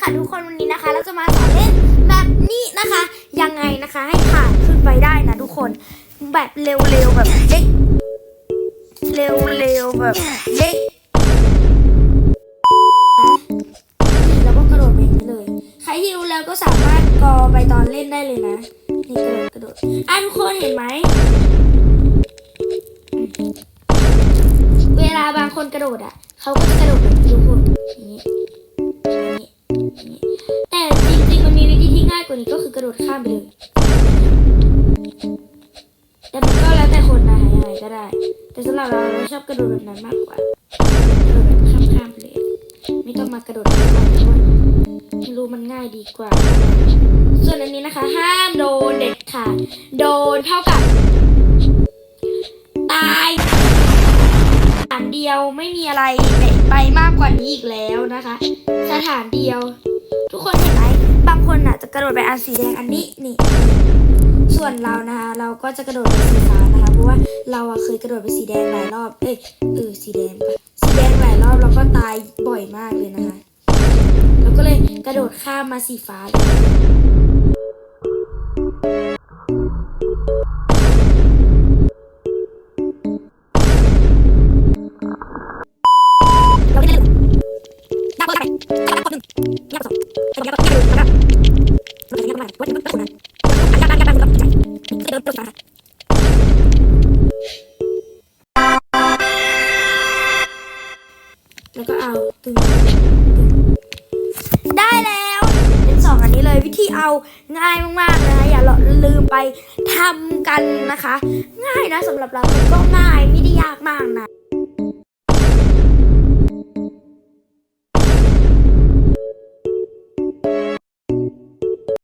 ค่ะทุกคนวันนี้นะคะ เราจะมาสอนเล่นแบบนี้นะคะ ยังไงนะคะ ให้ผ่านขึ้นไปได้นะทุกคนแบบเร็วๆแบบเด็กเร็วๆแบบเด็กแล้วก็กระโดดไปนี้เลย ใครที่รู้แล้วก็สามารถกอไปตอนเล่นได้เลยนะนี่กระโดดกระโดดอะทุกคนเห็นไหมเวลาบางคนกระโดดอะเขาก็จะกระโดดแบบทุกคนอย่างนี้ อย่างนี้ แต่จริงๆมันมีวิธีที่ง่ายกว่านี้ก็คือกระโดดข้ามไปเลยแต่มันก็แล้วแต่คนนะยังไงก็ได้ แต่สำหรับเราเราชอบกระโดดแบบนั้นมากกว่ากระโดดแบบข้ามๆไปเลย ไม่ต้องมากระโดดข้ามเพราะว่าไม่รู้มันง่ายดีกว่า ส่วนอันนี้นะคะ ห้ามโดนเด็ดขาดโดนเท่ากับ ตายสถานเดียวไม่มีอะไรไปมากกว่านี้อีกแล้วนะคะ สถานเดียว ทุกคนเห็นไหมบางคนอะจะกระโดดไปอันสีแดงอันนี้นี่ ส่วนเรานะคะเราก็จะกระโดดไปสีฟ้านะคะเพราะว่าเราอะเคยกระโดดไปสีแดงหลายรอบเอ้ยเออสีแดงปะสีแดงหลายรอบเราก็ตายบ่อยมากเลยนะคะเราก็เลยกระโดดข้ามมาสีฟ้า มันจะยากมากว่าจะเป็นคนนั้นยากมากยากากเลยเดินเดินมาแล้วก็เอาตึงได้แล้วเป็นสองอันนี้เลยวิธีเอาง่ายมากๆนะอย่าลืมไปทำกันนะคะ ง่ายนะสำหรับเราก็ง่ายไม่ได้ยากมากนะ